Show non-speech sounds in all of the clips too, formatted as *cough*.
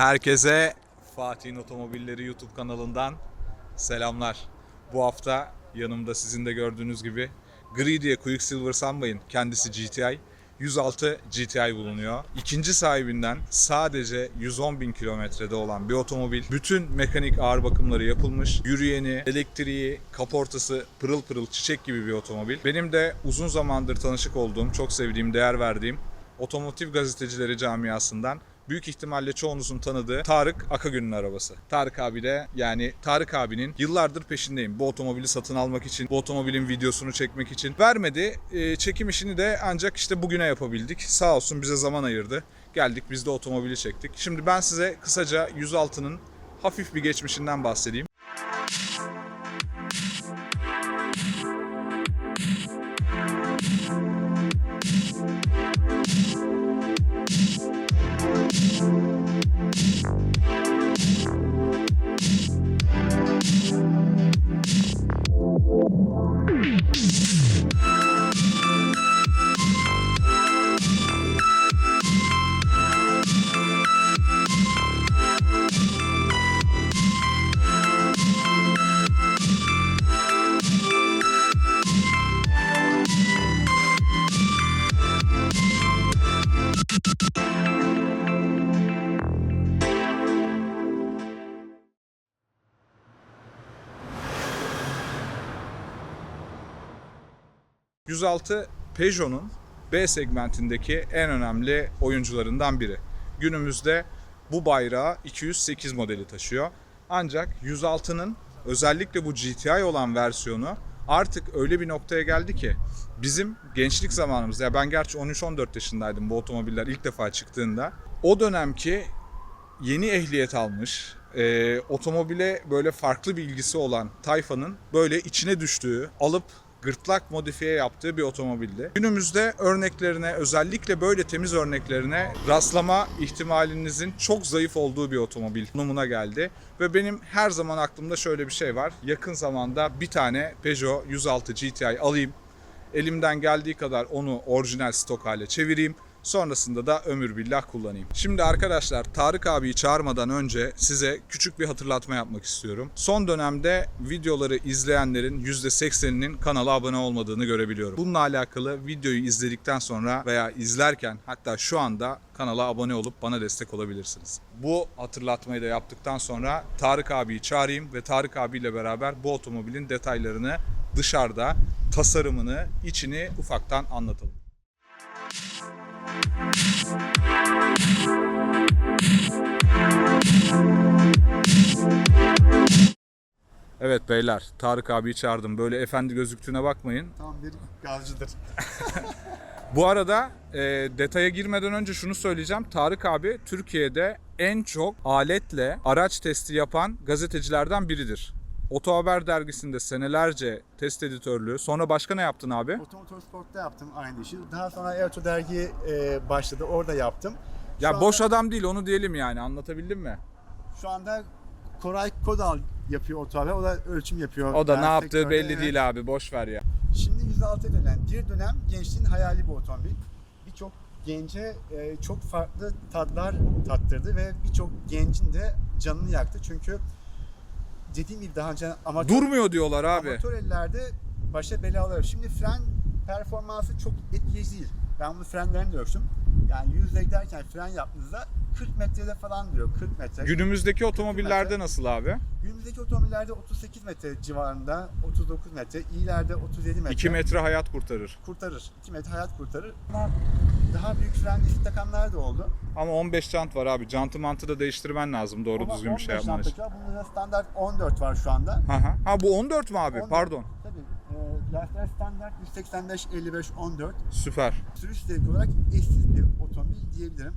Herkese Fatih'in Otomobilleri YouTube kanalından selamlar. Bu hafta yanımda sizin de gördüğünüz gibi gri diye Quicksilver sanmayın. Kendisi GTI. 106 GTI bulunuyor. İkinci sahibinden sadece 110 bin kilometrede olan bir otomobil. Bütün mekanik ağır bakımları yapılmış. Yürüyeni, elektriği, kaportası pırıl pırıl çiçek gibi bir otomobil. Benim de uzun zamandır tanışık olduğum, çok sevdiğim, değer verdiğim otomotiv gazetecileri camiasından büyük ihtimalle çoğunuzun tanıdığı Tarık Akagün'ün arabası. Tarık abi de yani Tarık abinin yıllardır peşindeyim. Bu otomobili satın almak için, bu otomobilin videosunu çekmek için. Vermedi. Ee, çekim işini de ancak işte bugüne yapabildik. Sağ olsun bize zaman ayırdı. Geldik biz de otomobili çektik. Şimdi ben size kısaca 106'nın hafif bir geçmişinden bahsedeyim. ...106 Peugeot'un B segmentindeki en önemli oyuncularından biri. Günümüzde bu bayrağı 208 modeli taşıyor. Ancak 106'nın özellikle bu GTI olan versiyonu artık öyle bir noktaya geldi ki bizim gençlik zamanımızda ya ben gerçi 13-14 yaşındaydım bu otomobiller ilk defa çıktığında o dönemki yeni ehliyet almış, e, otomobile böyle farklı bir ilgisi olan tayfanın böyle içine düştüğü, alıp gırtlak modifiye yaptığı bir otomobildi. Günümüzde örneklerine, özellikle böyle temiz örneklerine rastlama ihtimalinizin çok zayıf olduğu bir otomobil konumuna geldi. Ve benim her zaman aklımda şöyle bir şey var. Yakın zamanda bir tane Peugeot 106 GTI alayım. Elimden geldiği kadar onu orijinal stok hale çevireyim. Sonrasında da ömür billah kullanayım. Şimdi arkadaşlar Tarık abiyi çağırmadan önce size küçük bir hatırlatma yapmak istiyorum. Son dönemde videoları izleyenlerin %80'inin kanala abone olmadığını görebiliyorum. Bununla alakalı videoyu izledikten sonra veya izlerken hatta şu anda kanala abone olup bana destek olabilirsiniz. Bu hatırlatmayı da yaptıktan sonra Tarık abiyi çağırayım ve Tarık abiyle beraber bu otomobilin detaylarını dışarıda tasarımını, içini ufaktan anlatalım. Evet beyler, Tarık abiyi çağırdım. Böyle efendi gözüktüğüne bakmayın. Tam bir gazcıdır. *laughs* Bu arada e, detaya girmeden önce şunu söyleyeceğim. Tarık abi Türkiye'de en çok aletle araç testi yapan gazetecilerden biridir. Oto Haber dergisinde senelerce test editörlüğü. Sonra başka ne yaptın abi? Otomotor Sport'ta yaptım aynı işi. Daha sonra Eoto dergi e, başladı. Orada yaptım. Şu Ya anda- boş adam değil onu diyelim yani anlatabildim mi? Şu anda Koray Kodal yapıyor oto haber. O da ölçüm yapıyor. O da Ben ne yaptığı sektörde, belli evet. değil abi boş ver ya. Şimdi 106 dönem. Bir dönem gençliğin hayali bu otomobil. Birçok gence e, çok farklı tadlar tattırdı ve birçok gencin de canını yaktı. Çünkü dediğim gibi daha önce amatör, Durmuyor diyorlar abi. amatör ellerde başa bela alıyor. Şimdi fren performansı çok etkileyici değil. Ben bunu frenlerini de ölçtüm. Yani 100'le giderken fren yaptığınızda 40 metrede falan diyor. 40 metre. Günümüzdeki otomobillerde nasıl abi? Günümüzdeki otomobillerde 38 metre civarında, 39 metre, iyilerde 37 metre. 2 metre hayat kurtarır. kurtarır. 2 metre hayat kurtarır. Ama daha büyük fren diski takanlar da oldu. Ama 15 jant var abi. Jantı mantı da değiştirmen lazım doğru Ama düzgün bir şey 15 yapman için. Bunda da standart 14 var şu anda. Ha, ha. ha bu 14 mü abi? 14. Pardon. Tabii. E, lastikler standart 185, 55, 14. Süper. Sürüş zevki olarak eşsiz bir otomobil diyebilirim.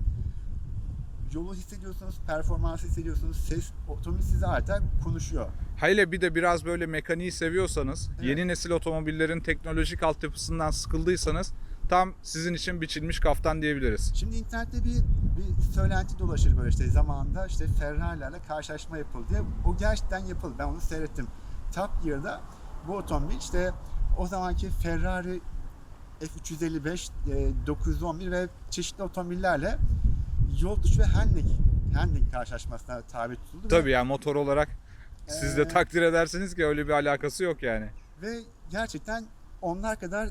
Yolu hissediyorsunuz, performansı hissediyorsunuz, ses otomobil size artık konuşuyor. Hele bir de biraz böyle mekaniği seviyorsanız, Evet. yeni nesil otomobillerin teknolojik altyapısından sıkıldıysanız tam sizin için biçilmiş kaftan diyebiliriz. Şimdi internette bir, bir söylenti dolaşır böyle işte zamanında işte Ferrari'lerle karşılaşma yapıldı diye. O gerçekten yapıldı. Ben onu seyrettim. Top Gear'da bu otomobil işte o zamanki Ferrari F355, e, 911 ve çeşitli otomobillerle yol dışı ve handling handling karşılaşmasına tabi tutuldu. ve- Tabii yani motor olarak siz de Ee, takdir edersiniz ki öyle bir alakası yok yani. Ve gerçekten onlar kadar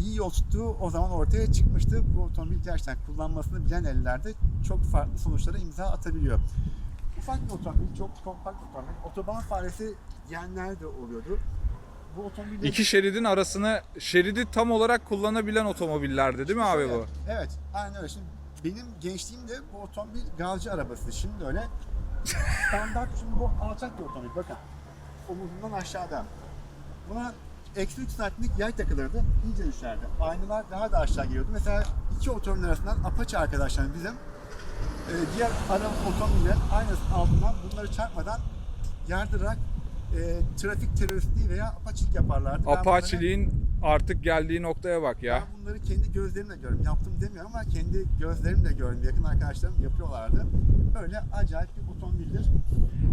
iyi yol tuttuğu o zaman ortaya çıkmıştı. Bu otomobil gerçekten kullanmasını bilen ellerde çok farklı sonuçlara imza atabiliyor. Ufak bir otomobil, çok kompakt bir otomobil. Otoban faresi diyenler de oluyordu. Bu otomobil İki şeridin arasını şeridi tam olarak kullanabilen otomobillerdi değil mi abi bu? Evet, aynen öyle. Şimdi benim gençliğimde bu otomobil gazcı arabası. Şimdi öyle standart şimdi bu alçak bir otomobil. Bakın omuzundan aşağıda. Buna eksi 3 santimlik yay takılırdı. iyice düşerdi. Aynalar daha da aşağı geliyordu. Mesela iki otomobilin arasından Apache arkadaşlarım bizim e, diğer araba otomobillerin aynısının altından bunları çarpmadan yardırarak e, trafik teröristliği veya apaçilik yaparlardı. Ben Apaçiliğin artık geldiği noktaya bak ya. ben bunları kendi gözlerimle gördüm. Yaptım demiyorum ama kendi gözlerimle gördüm. Yakın arkadaşlarım yapıyorlardı. Böyle acayip bir otomobildir.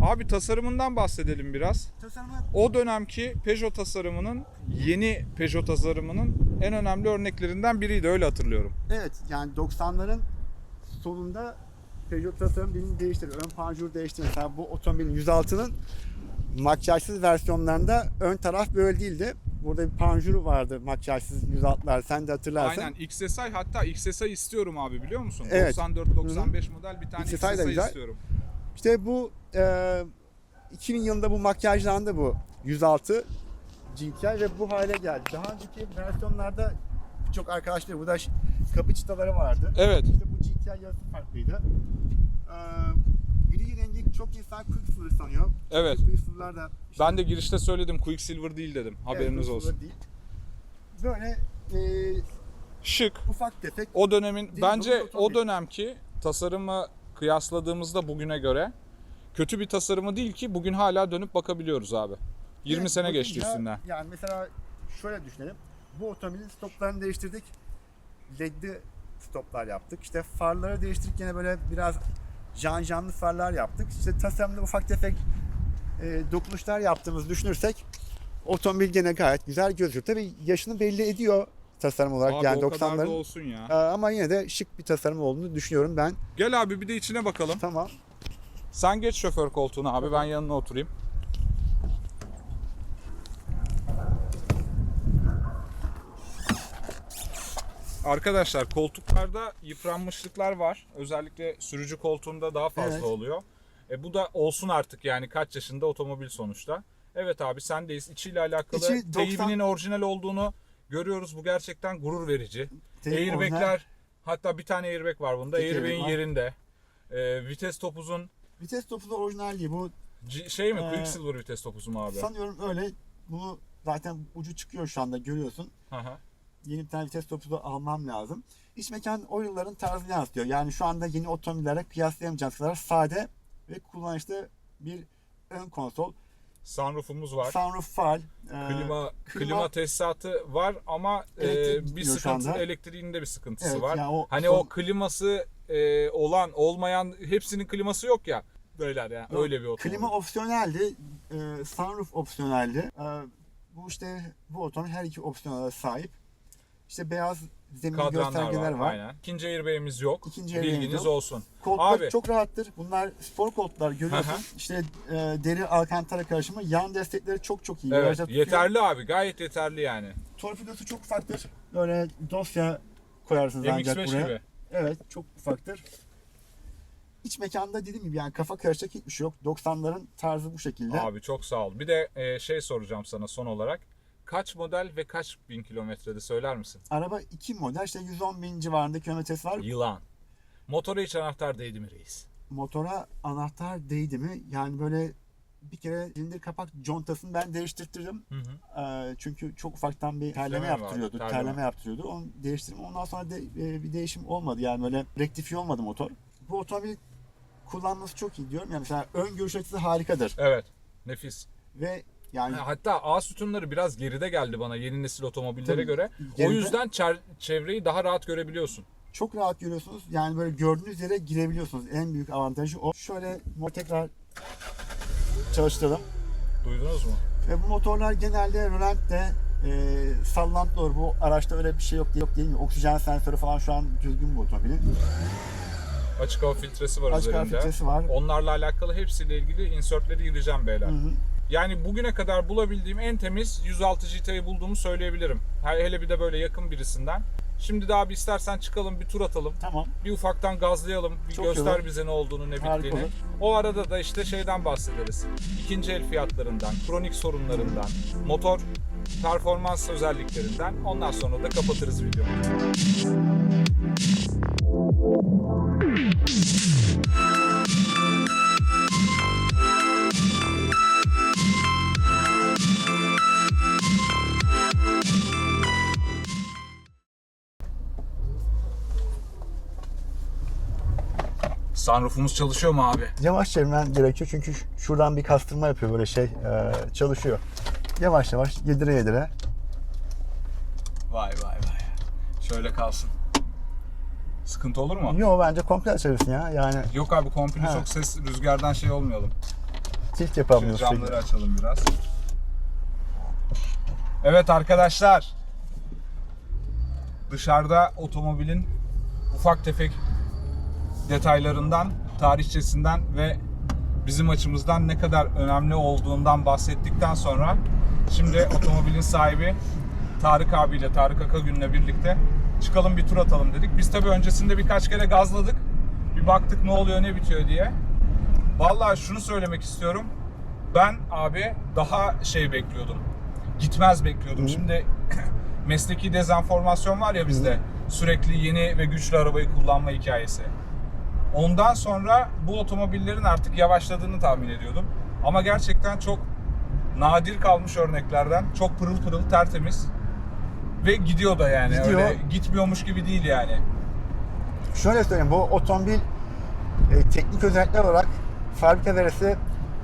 Abi tasarımından bahsedelim biraz. Tasarımı O dönemki Peugeot tasarımının yeni Peugeot tasarımının en önemli örneklerinden biriydi öyle hatırlıyorum. evet yani 90'ların sonunda Peugeot tasarım dilini değiştirdi. Ön panjur değişti. Mesela bu otomobilin 106'nın makyajsız versiyonlarında ön taraf böyle değildi. Burada bir panjuru vardı makyajsız 106'lar. Sen de hatırlarsın. Aynen XSI hatta XSI istiyorum abi biliyor musun? Evet. 94-95 model bir tane XSI XSI, güzel. istiyorum. İşte bu e, 2000 yılında bu makyajlandı bu 106 GTI ve bu hale geldi. Daha önceki versiyonlarda çok arkadaşlar burada kapı çıtaları vardı. Evet. İşte bu GTI yarısı farklıydı. E, gri rengi çok insan Quicksilver sanıyor. Evet. Quicksilver'lar da işte- Ben de girişte söyledim Quicksilver değil dedim. Evet, Haberiniz Quicksilver olsun. Değil. Böyle e, Şık. ufak tefek O dönemin bence o dönemki tasarımı kıyasladığımızda bugüne göre kötü bir tasarımı değil ki bugün hala dönüp bakabiliyoruz abi. 20 Evet, sene geçti üstünden. Yani mesela şöyle düşünelim. Bu otomobilin stoplarını değiştirdik. LED'li stoplar yaptık. İşte farları değiştirdik yine böyle biraz can canlı farlar yaptık. İşte tasarımda ufak tefek e, dokunuşlar yaptığımızı düşünürsek otomobil gene gayet güzel gözüküyor. Tabii yaşını belli ediyor tasarım olarak Abi yani o kadar da 90'ların. olsun ya. E, ama yine de şık bir tasarım olduğunu düşünüyorum ben. Gel abi bir de içine bakalım. Tamam. Sen geç şoför koltuğuna abi ben yanına oturayım. Arkadaşlar koltuklarda yıpranmışlıklar var. Özellikle sürücü koltuğunda daha fazla Evet. oluyor. E bu da olsun artık yani kaç yaşında otomobil sonuçta. Evet abi sendeyiz. İçiyle alakalı İçi 90 teybinin orijinal olduğunu görüyoruz. Bu gerçekten gurur verici. Airbag'ler hatta bir tane airbag var bunda. Airbag'in yerinde. E, vites topuzun Vites topu da orijinal değil. Bu C- şey mi? Ee, Quicksilver vites topuzu mu abi? sanıyorum öyle. Bu zaten ucu çıkıyor şu anda görüyorsun. Hı hı. yeni bir tane vites topu da almam lazım. İç mekan o yılların tarzını yansıtıyor. Yani şu anda yeni otomobillere kıyaslayamayacağımız kadar sade ve kullanışlı bir ön konsol. Sunroof'umuz var. Sunroof far. e, klima, klima klima- tesisatı var ama e, Elektrik bir gidiyor şu sıkıntı anda. elektriğinde bir sıkıntısı Evet, var. yani o hani son- o kliması e, olan olmayan hepsinin kliması yok ya. Böyleler yani Yok, öyle bir otomobil. Klima opsiyoneldi. E, sunroof opsiyoneldi. E, bu işte bu otomobil her iki opsiyona sahip. İşte beyaz zemin Kadranlar göstergeler var, var. Aynen. İkinci airbag'imiz yok. İkinci airbag'imiz Bilginiz yok. olsun. Koltuklar Abi. çok rahattır. Bunlar spor koltuklar görüyorsun. İşte e, deri alkantara karışımı. Yan destekleri çok çok iyi. Evet, Virajda tutuyor. yeterli abi. Gayet yeterli yani. Torpidosu çok ufaktır. Böyle dosya koyarsınız ancak MX-5 buraya. gibi. Evet çok ufaktır. İç mekanda dediğim gibi yani kafa karışacak hiçbir şey yok. 90'ların tarzı bu şekilde. Abi çok sağ ol. Bir de e, şey soracağım sana son olarak. Kaç model ve kaç bin kilometrede söyler misin? Araba 2 model işte 110 bin civarında kilometresi var. Yılan. Motora hiç anahtar değdi mi reis? Motora anahtar değdi mi? Yani böyle bir kere silindir kapak contasını ben değiştirttirdim. Hı hı. Ee, çünkü çok ufaktan bir terleme vardı? yaptırıyordu. Terleme. Terleme yaptırıyordu. Onu değiştirdim. Ondan sonra de, e, bir değişim olmadı. Yani böyle rektifiye olmadı motor. Bu otomobil kullanması çok iyi diyorum. Yani mesela ön görüş açısı harikadır. Evet. Nefis. Ve yani Hatta A sütunları biraz geride geldi bana yeni nesil otomobillere Tabii, göre. O geride. yüzden çer- çevreyi daha rahat görebiliyorsun. çok rahat görüyorsunuz. Yani böyle gördüğünüz yere girebiliyorsunuz. En büyük avantajı o. Şöyle tekrar çalıştıralım. Duydunuz mu? Ve bu motorlar genelde rölantte e, sallantı olur. Bu araçta öyle bir şey yok yok değil mi? Oksijen sensörü falan şu an düzgün bu otomobilin. Açık hava filtresi var Açık hava üzerinde. filtresi var. Onlarla alakalı hepsiyle ilgili insertleri gireceğim beyler. Yani bugüne kadar bulabildiğim en temiz 106 GT'yi bulduğumu söyleyebilirim. He- Hele bir de böyle yakın birisinden. Şimdi daha bir istersen çıkalım bir tur atalım. Tamam. Bir ufaktan gazlayalım. Bir Çok göster olur. bize ne olduğunu ne bittiğini. olur. O arada da işte şeyden bahsederiz. İkinci el fiyatlarından, kronik sorunlarından, motor performans özelliklerinden. Ondan sonra da kapatırız videoyu. Sunroofumuz çalışıyor mu abi? Yavaş çevirmen gerekiyor çünkü şuradan bir kastırma yapıyor böyle şey e, çalışıyor. Yavaş yavaş yedire yedire. Vay vay vay. Şöyle kalsın. Sıkıntı olur mu? Yo bence komple çevirsin ya. Yani Yok abi komple çok ses rüzgardan şey olmayalım. tilt Şöyle yapamıyorsun. camları açalım biraz. Evet arkadaşlar. Dışarıda otomobilin ufak tefek detaylarından, tarihçesinden ve bizim açımızdan ne kadar önemli olduğundan bahsettikten sonra şimdi otomobilin sahibi Tarık abiyle, Tarık Akagün'le birlikte çıkalım bir tur atalım dedik. Biz tabii öncesinde birkaç kere gazladık. Bir baktık ne oluyor ne bitiyor diye. Vallahi şunu söylemek istiyorum. Ben abi daha şey bekliyordum. Gitmez bekliyordum. Şimdi *clears throat* mesleki dezenformasyon var ya bizde. Sürekli yeni ve güçlü arabayı kullanma hikayesi. Ondan sonra bu otomobillerin artık yavaşladığını tahmin ediyordum. Ama gerçekten çok nadir kalmış örneklerden. Çok pırıl pırıl tertemiz. Ve gidiyor da yani. Gidiyor. Öyle gitmiyormuş gibi değil yani. Şöyle söyleyeyim bu otomobil e, teknik özellikler olarak fabrika verisi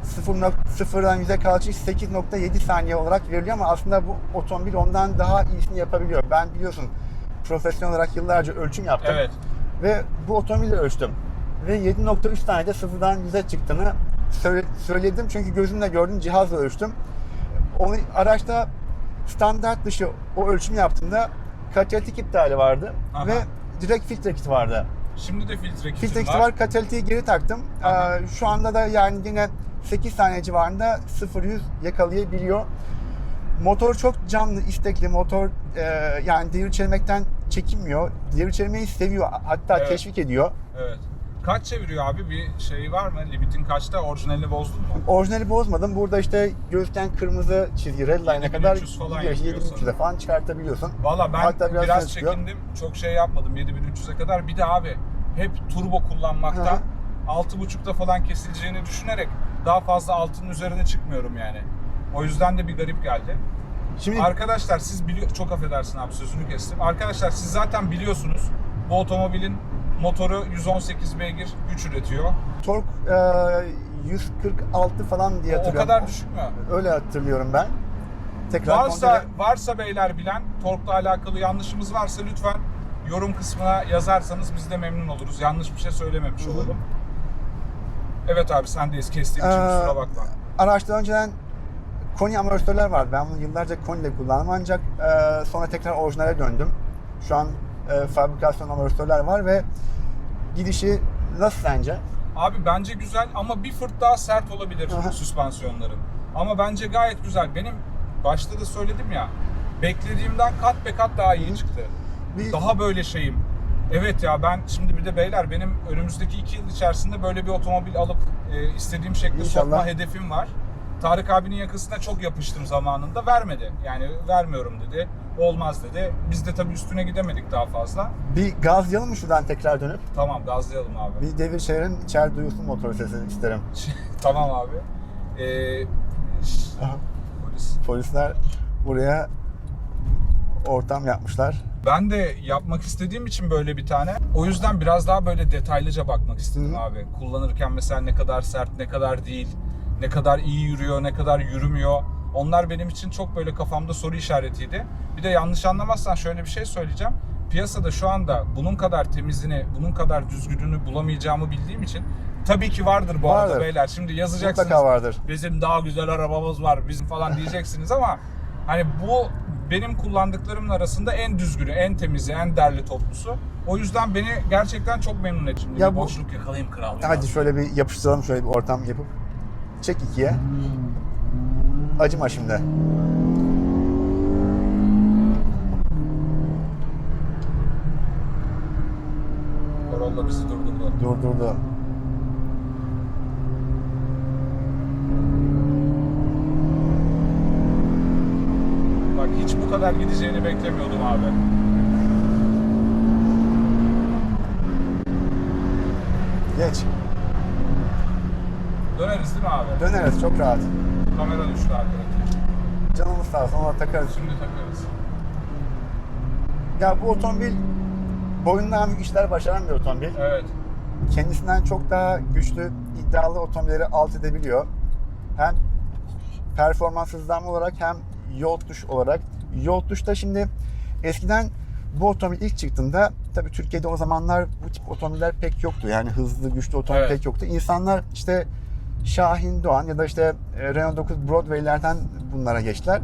0.0'dan 100'e kalkış 8.7 saniye olarak veriliyor ama aslında bu otomobil ondan daha iyisini yapabiliyor. Ben biliyorsun profesyonel olarak yıllarca ölçüm yaptım. Evet. Ve bu otomobili ölçtüm. Ve 7.3 saniyede sıfırdan 100'e çıktığını söyle- söyledim. Çünkü gözümle gördüm, cihazla ölçtüm. Onu araçta standart dışı o ölçüm yaptığımda katalitik iptali vardı Aha. ve direkt filtre kiti vardı. Şimdi de filtre kitim Filtre kiti var. var, katalitiği geri taktım. Aha. Ee, şu anda da yani yine 8 saniye civarında 0-100 yakalayabiliyor. Motor çok canlı, istekli. Motor e, yani devir çevirmekten çekinmiyor. Devir çevirmeyi seviyor. Hatta Evet. teşvik ediyor. Evet. Kaç çeviriyor abi? Bir şey var mı? Limitin kaçta? Orijinalini bozdun mu? Orijinali bozmadım. Burada işte göğüsten kırmızı çizgi red line'e kadar 7300 falan gidiyor. yapıyor 7300'e sanırım. falan çıkartabiliyorsun. Valla ben Hatta biraz biraz, çıkıyor. çekindim. Çok şey yapmadım 7300'e kadar. Bir de abi hep turbo kullanmakta Hı 6.5'ta falan kesileceğini düşünerek daha fazla altının üzerine çıkmıyorum yani. O yüzden de bir garip geldi. Şimdi Arkadaşlar siz biliyor çok affedersin abi sözünü kestim. Arkadaşlar siz zaten biliyorsunuz bu otomobilin motoru 118 beygir güç üretiyor. tork e, 146 falan diye O, o hatırlıyorum. kadar düşük mü? Öyle hatırlıyorum ben. Tekrar Varsa kontrol- varsa beyler bilen torkla alakalı yanlışımız varsa lütfen yorum kısmına yazarsanız biz de memnun oluruz. Yanlış bir şey söylememiş olalım. Evet abi sendeyiz. Kestiğim için Ee, kusura bakma. Araçta önceden Koni amortisörler vardı. Ben bunu yıllarca Koni ile kullandım ancak e, sonra tekrar orijinale döndüm. Şu an e, fabrikasyon amortisörler var ve gidişi nasıl sence? Abi bence güzel ama bir fırt daha sert olabilir Aha. süspansiyonların. Ama bence gayet güzel. Benim başta da söyledim ya beklediğimden kat be kat daha iyi çıktı. Bir, Daha böyle şeyim. Evet ya ben şimdi bir de beyler benim önümüzdeki iki yıl içerisinde böyle bir otomobil alıp e, istediğim şekilde İnşallah. sokma hedefim var. Tarık abinin yakasına çok yapıştım zamanında. Vermedi. Yani vermiyorum dedi. Olmaz dedi. Biz de tabii üstüne gidemedik daha fazla. bir gazlayalım mı şuradan tekrar dönüp? Tamam gazlayalım abi. Bir devir çevirin, içeri duyulsun motor sesi isterim. *laughs* tamam abi. Ee, Aha. polis. Polisler buraya ortam yapmışlar. Ben de yapmak istediğim için böyle bir tane. O yüzden biraz daha böyle detaylıca bakmak istedim Hı. abi. Kullanırken mesela ne kadar sert, ne kadar değil, ne kadar iyi yürüyor, ne kadar yürümüyor. Onlar benim için çok böyle kafamda soru işaretiydi. Bir de yanlış anlamazsan şöyle bir şey söyleyeceğim. Piyasada şu anda bunun kadar temizini, bunun kadar düzgününü bulamayacağımı bildiğim için tabii ki vardır bu arada Vardır. beyler. Şimdi yazacaksınız Mutlaka vardır. bizim daha güzel arabamız var bizim falan *laughs* diyeceksiniz ama hani bu benim kullandıklarımın arasında en düzgünü, en temizi, en derli toplusu. O yüzden beni gerçekten çok memnun etti. Şimdi Ya bir bu- boşluk yakalayayım kral. Hadi şöyle bir yapıştıralım şöyle bir ortam yapıp. Çek ikiye. Acıma şimdi. Corolla bizi durdurdu. Durdurdu. Bak hiç bu kadar gideceğini beklemiyordum abi. Geç. Döneriz değil mi abi? Döneriz çok rahat. Kamera düştü arkadaşlar. Canımız sağ olsun ona takarız. Şimdi takarız. Ya bu otomobil boyundan büyük işler başaran bir otomobil. Evet. Kendisinden çok daha güçlü, iddialı otomobilleri alt edebiliyor. Hem performans hızlanma olarak hem yol tuş olarak. Yol tuşta şimdi eskiden bu otomobil ilk çıktığında tabii Türkiye'de o zamanlar bu tip otomobiller pek yoktu. Yani hızlı, güçlü otomobil Evet. pek yoktu. İnsanlar işte Şahin Doğan ya da işte e, Renault 9 Broadway'lerden bunlara geçtiler.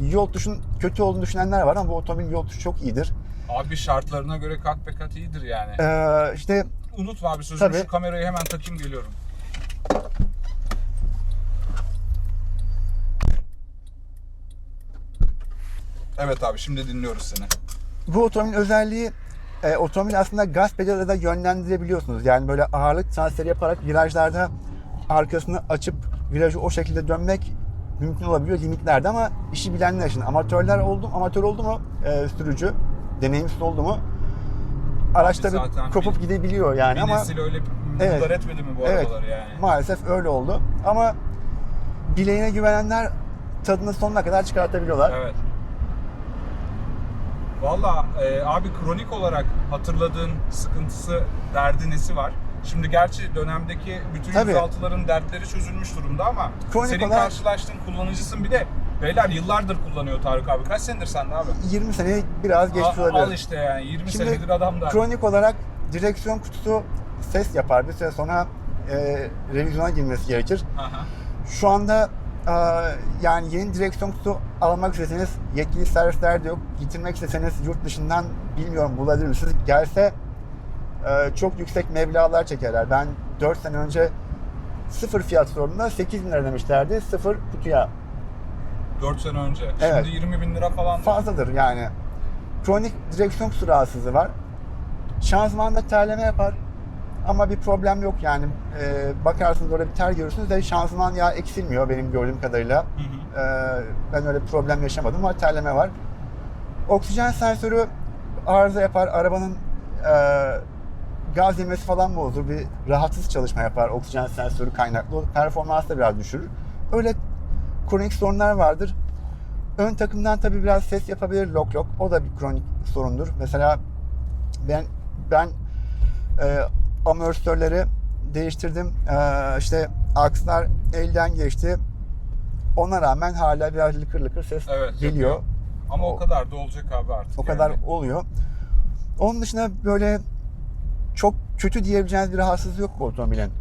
Yol tuşun kötü olduğunu düşünenler var ama bu otomobil yol tuşu çok iyidir. Abi şartlarına göre kat be kat iyidir yani. Ee, işte Unutma abi sözümü Tabii. şu kamerayı hemen takayım geliyorum. Evet abi şimdi dinliyoruz seni. Bu otomobilin özelliği e, otomobil aslında gaz pedalıyla da yönlendirebiliyorsunuz. Yani böyle ağırlık transferi yaparak virajlarda arkasını açıp virajı o şekilde dönmek mümkün olabiliyor limitlerde ama işi bilenler için amatörler oldu amatör oldu mu e, sürücü deneyimsiz oldu mu araç Abi tabii kopup bir- gidebiliyor yani bir ama nesil öyle Evet. etmedi mi bu Evet. yani? maalesef öyle oldu ama bileğine güvenenler tadını sonuna kadar çıkartabiliyorlar. Evet. Valla e, abi kronik olarak hatırladığın sıkıntısı, derdi nesi var? Şimdi gerçi dönemdeki bütün Tabii. 106'ların dertleri çözülmüş durumda ama Kronik senin olarak- karşılaştığın kullanıcısın bir de beyler yıllardır kullanıyor Tarık abi. Kaç senedir sende abi? 20 seneye biraz geçmiş Al, olabilir. al işte yani 20 Şimdi senedir adam da. Kronik olarak direksiyon kutusu ses yapar. Bir süre sonra e, revizyona girmesi gerekir. Aha. Şu anda e, yani yeni direksiyon kutusu almak isteseniz yetkili servisler de yok. Getirmek isteseniz yurt dışından bilmiyorum bulabilir misiniz? Gelse e, çok yüksek meblağlar çekerler. Ben 4 sene önce sıfır fiyat sorduğumda 8 bin lira demişlerdi. Sıfır kutuya 4 sene önce. Evet. Şimdi 20 bin lira falan. fazladır yani. Kronik direksiyon kutusu rahatsızlığı var. Şanzımanda terleme yapar. Ama bir problem yok yani. Ee, bakarsınız orada bir ter görürsünüz de şanzıman yağı eksilmiyor benim gördüğüm kadarıyla. Hı hı. Ee, ben öyle bir problem yaşamadım ama terleme var. Oksijen sensörü arıza yapar. Arabanın e, gaz yemesi falan bozulur. Bir rahatsız çalışma yapar oksijen sensörü kaynaklı. O Performansı da biraz düşürür. Öyle kronik sorunlar vardır. Ön takımdan tabii biraz ses yapabilir lok lok. O da bir kronik sorundur. Mesela ben ben e, amortisörleri değiştirdim. E, işte akslar elden geçti. Ona rağmen hala biraz lıkır lıkır ses Evet, geliyor. yapıyor. Ama o, O- kadar da olacak abi artık. O kadar yani. oluyor. Onun dışında böyle çok kötü diyebileceğiniz bir rahatsızlığı yok bu otomobilin.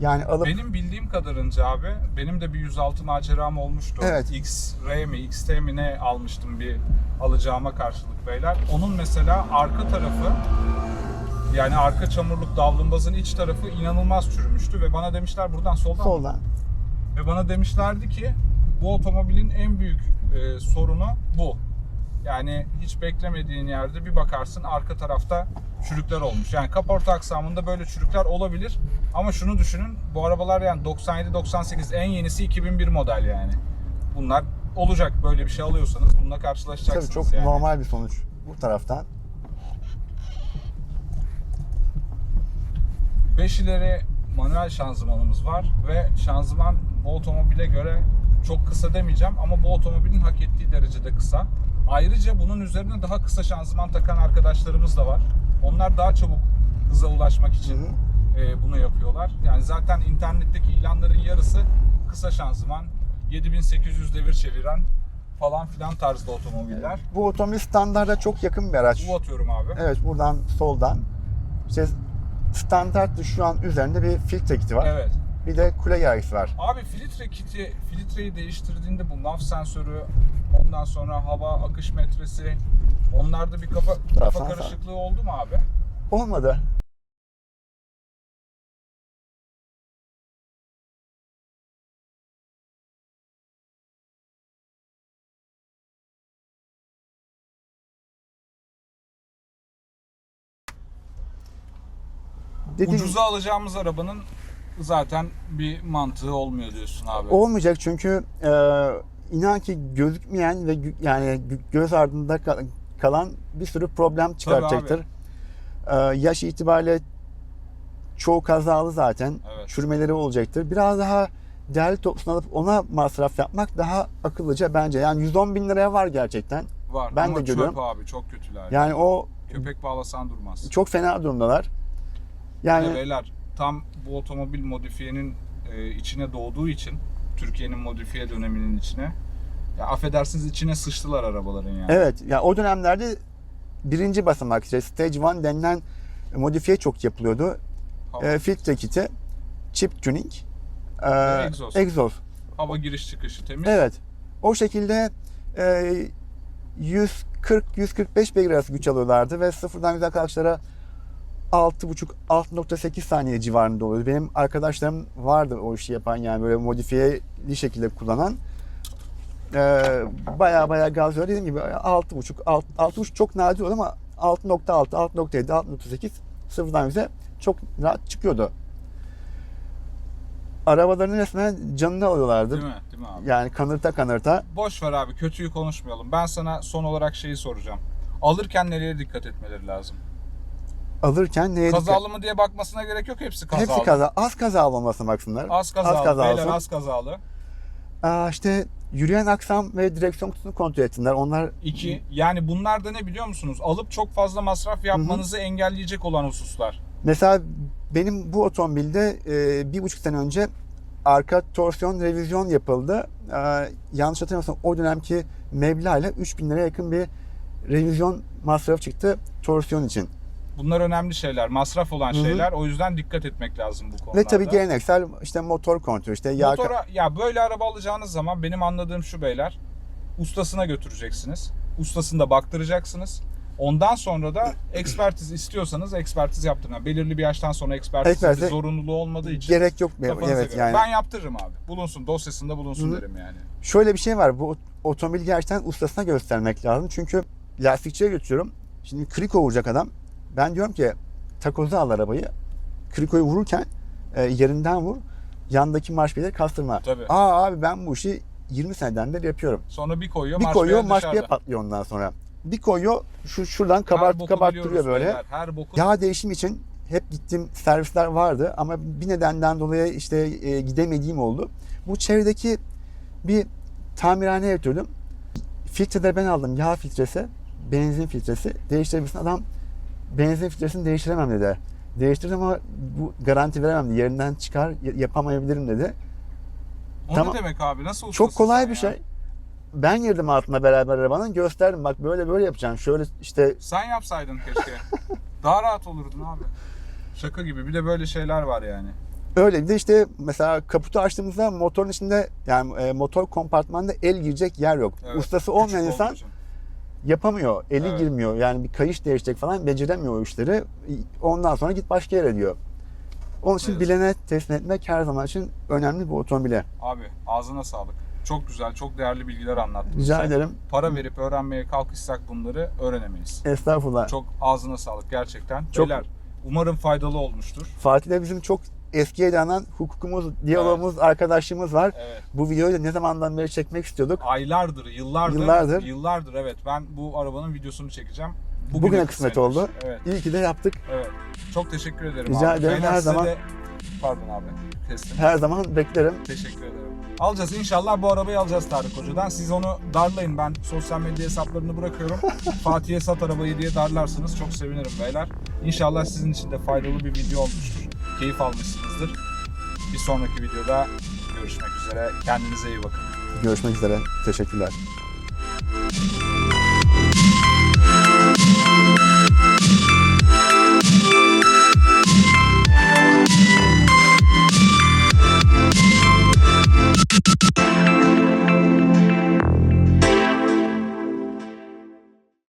Yani alıp Benim bildiğim kadarınca abi, benim de bir 106 maceram olmuştu. Evet. X-Ray mi, XT mi ne almıştım bir alacağıma karşılık beyler. Onun mesela arka tarafı, yani arka çamurluk davlumbazın iç tarafı inanılmaz çürümüştü ve bana demişler buradan soldan. soldan Ve bana demişlerdi ki bu otomobilin en büyük e, sorunu bu. Yani hiç beklemediğin yerde bir bakarsın arka tarafta çürükler olmuş. Yani kaporta aksamında böyle çürükler olabilir. Ama şunu düşünün bu arabalar yani 97-98 en yenisi 2001 model yani. Bunlar olacak böyle bir şey alıyorsanız bununla karşılaşacaksınız tabii çok yani. normal bir sonuç bu taraftan. 5 ileri manuel şanzımanımız var ve şanzıman bu otomobile göre çok kısa demeyeceğim ama bu otomobilin hak ettiği derecede kısa. Ayrıca bunun üzerine daha kısa şanzıman takan arkadaşlarımız da var. Onlar daha çabuk hıza ulaşmak için Hı hı. e, bunu yapıyorlar. Yani zaten internetteki ilanların yarısı kısa şanzıman, 7800 devir çeviren falan filan tarzda otomobiller. Bu otomobil standarda çok yakın bir araç. Bu atıyorum abi. Evet buradan soldan. İşte standart şu an üzerinde bir filtre kiti var. Evet. Bir de kule gergisi var. Abi filtre kiti, filtreyi değiştirdiğinde bu NAV sensörü, ondan sonra hava akış metresi, onlarda bir kafa, kafa karışıklığı oldu mu abi? Olmadı. Dediğim- Ucuza alacağımız arabanın zaten bir mantığı olmuyor diyorsun abi. Olmayacak çünkü e, inan ki gözükmeyen ve gö- yani gö- göz ardında kal- kalan bir sürü problem çıkartacaktır. E, yaş itibariyle çoğu kazalı zaten. Evet. Çürümeleri olacaktır. Biraz daha değerli toplusunu alıp ona masraf yapmak daha akıllıca bence. Yani 110 bin liraya var gerçekten. Var ben ama de görüyorum. çöp abi çok kötüler. Yani o Köpek bağlasan durmaz. çok fena durumdalar. Yani Yani beyler tam bu otomobil modifiyenin e, içine doğduğu için Türkiye'nin modifiye döneminin içine ya affedersiniz içine sıçtılar arabaların yani. Evet, yani o dönemlerde birinci basamak işte Stage 1 denilen modifiye çok yapılıyordu. Hava, E, filtre kiti, chip tuning, e, egzoz. hava giriş çıkışı temiz. Evet. O şekilde e, 140-145 beygir arası güç alıyorlardı ve sıfırdan güzel kalkışlara 6.5-6.8 saniye civarında oluyordu. Benim arkadaşlarım vardı o işi yapan yani böyle modifiyeli şekilde kullanan. Baya baya gaz veriyor. Dediğim gibi 6.5 6 6.5 çok nadir oldu ama 6.6, 6.7, 6.8 sıfırdan yüze çok rahat çıkıyordu. Arabaların resmen canını alıyorlardı. Değil mi? Değil mi abi? Yani kanırta kanırta. Boş ver abi kötüyü konuşmayalım. Ben sana son olarak şeyi soracağım. Alırken nereye dikkat etmeleri lazım? Alırken neye dikkat- Kazalı mı diye bakmasına gerek yok. Hepsi kazalı. Hepsi kaza. Az kazalı olmasına baksınlar. Az kazalı. Az kazalı Beyler az kazalı. Aa, işte yürüyen aksam ve direksiyon kutusunu kontrol etsinler. Onlar İki, yani bunlar da ne biliyor musunuz? Alıp çok fazla masraf yapmanızı engelleyecek olan hususlar. mesela benim bu otomobilde e, bir buçuk sene önce arka torsiyon revizyon yapıldı. Ee, yanlış hatırlamıyorsam o dönemki meblağ ile 3000 liraya yakın bir revizyon masrafı çıktı torsiyon için. Bunlar önemli şeyler, masraf olan Hı hı. şeyler. O yüzden dikkat etmek lazım bu konularda. Ve tabii geleneksel işte motor kontrolü işte yağ Motora, ya böyle araba alacağınız zaman benim anladığım şu beyler. Ustasına götüreceksiniz. Ustasında baktıracaksınız. Ondan sonra da *clears throat* ekspertiz istiyorsanız ekspertiz yaptırın. Yani belirli bir yaştan sonra ekspertiz Ekspertiz- bir zorunluluğu olmadığı için. gerek yok. Evet göre. yani. Ben yaptırırım abi. Bulunsun dosyasında bulunsun hı. derim yani. Şöyle bir şey var. Bu otomobil gerçekten ustasına göstermek lazım. Çünkü lastikçiye götürüyorum. Şimdi kriko vuracak adam. Ben diyorum ki takozu al arabayı. Krikoyu vururken e, yerinden vur. Yandaki marş beleri kastırma. Tabii. Aa abi ben bu işi 20 seneden beri yapıyorum. Sonra bir koyuyor, bir koyuyor beyaz marş dışarıda. bir patlıyor ondan sonra. Bir koyuyor şu şuradan kabart, kabarttırıyor böyle. beyler, Her boku. Yağ değişim için hep gittiğim servisler vardı ama bir nedenden dolayı işte e, gidemediğim oldu. Bu çevredeki bir tamirhaneye götürdüm. Filtreleri ben aldım. Yağ filtresi, benzin filtresi. Değiştirebilirsin. Adam benzin filtresini değiştiremem dedi. Değiştirdim ama bu garanti veremem dedi. Yerinden çıkar yapamayabilirim dedi. o tamam. ne demek abi? Nasıl Çok kolay bir ya? şey. Ben girdim altına beraber arabanın. Gösterdim bak böyle böyle yapacaksın. Şöyle işte Sen yapsaydın keşke. *laughs* Daha rahat olurdun abi. Şaka gibi. Bir de böyle şeyler var yani. Öyle bir de işte mesela kaputu açtığımızda motorun içinde yani e, motor kompartmanında el girecek yer yok. Evet, Ustası küçük olmayan olduğu insan için. Yapamıyor. Eli Evet. girmiyor. Yani bir kayış değişecek falan beceremiyor o işleri. Ondan sonra git başka yere diyor. Onun için Evet. bilene teslim etmek her zaman için önemli bu otomobile. Abi ağzına sağlık. Çok güzel, çok değerli bilgiler anlattın. Rica sen. ederim. Para verip öğrenmeye kalkışsak bunları öğrenemeyiz. Estağfurullah. Çok ağzına sağlık gerçekten. Çok- Beyler umarım faydalı olmuştur. Fatih'le bizim çok eskiye dayanan hukukumuz, diyalogumuz, arkadaşlığımız var. Evet. Bu videoyu da ne zamandan beri çekmek istiyorduk. Aylardır, yıllardır, Yıllardır. yıllardır evet. Ben bu arabanın videosunu çekeceğim. Bugüne kısmet oldu. Evet, İyi ki de yaptık. evet. Çok teşekkür ederim Rica abi. ederim, Beyler, her zaman. de- Pardon abi. Kestim. Her zaman beklerim. Teşekkür ederim. Alacağız inşallah bu arabayı alacağız Tarık Hoca'dan. Siz onu darlayın ben sosyal medya hesaplarını bırakıyorum. *laughs* Fatih'e sat arabayı diye darlarsınız çok sevinirim beyler. İnşallah sizin için de faydalı bir video olmuştur keyif almışsınızdır. Bir sonraki videoda görüşmek üzere. Kendinize iyi bakın. Görüşmek üzere. Teşekkürler.